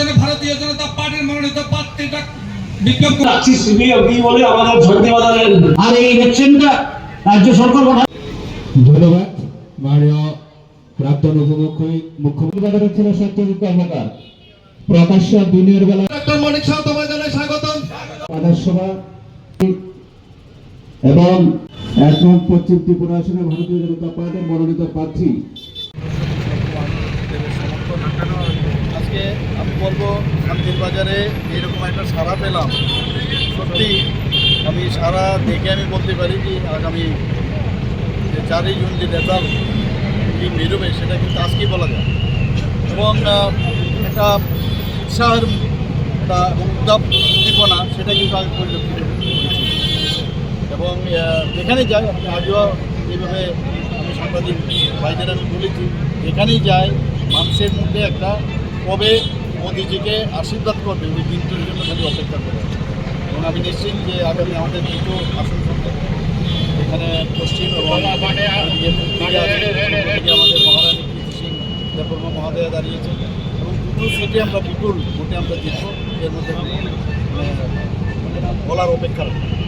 নির্বাচনে ভারতীয় জনতা পার্টির মনোনীত প্রার্থীটা বিজ্ঞপ্তি রাখছি বলে আমাদের বাজারের আর এই ইলেকশনটা রাজ্য সরকার ধন্যবাদ। মাননীয় প্রাক্তন উপমুখ্যমন্ত্রী মুখ্যমন্ত্রী ছিল সত্যজিৎ কর্মকার। প্রকাশ্য দিনের বেলা ডক্টর মানিক সাহা তোমায় জানাই স্বাগতম। আদর্শবা এবং এক নং পশ্চিম ত্রিপুরা আসনে ভারতীয় জনতা পার্টির মনোনীত প্রার্থী আজকে আমি বলব শান্তির বাজারে এরকম একটা সারা পেলাম। সত্যি, আমি সারা দেখে আমি বলতে পারি যে আগামী যে চারই জুন যে রেজাল্ট কি বেরোবে, সেটা কিন্তু আজকেই বলা যায়। এবং একটা উৎসাহের একটা উদ্যাপ উদ্দীপনা, সেটা কিন্তু আমি পরিলক্ষিত এবং যেখানে যাই, আপনি আগেও এইভাবে আমি সাংবাদিক ভাইদের আমি বলেছি, যেখানেই যাই, মানুষের মধ্যে একটা কবে মোদিজিকে আশীর্বাদ করবে ওই দিনটির জন্য খালি অপেক্ষা করে। এবং আমি নিশ্চিত যে আগামী আমাদের দুটো আসন এখানে পশ্চিম এবং আমাদের মহারানী কীর্তি সিং দেববর্মা মহাদয়া দাঁড়িয়েছে এবং দুটো সিটে আমরা বিপুল ভোটে আমরা জিতব। এর মধ্যে মানে, মানে বলার অপেক্ষা রাখি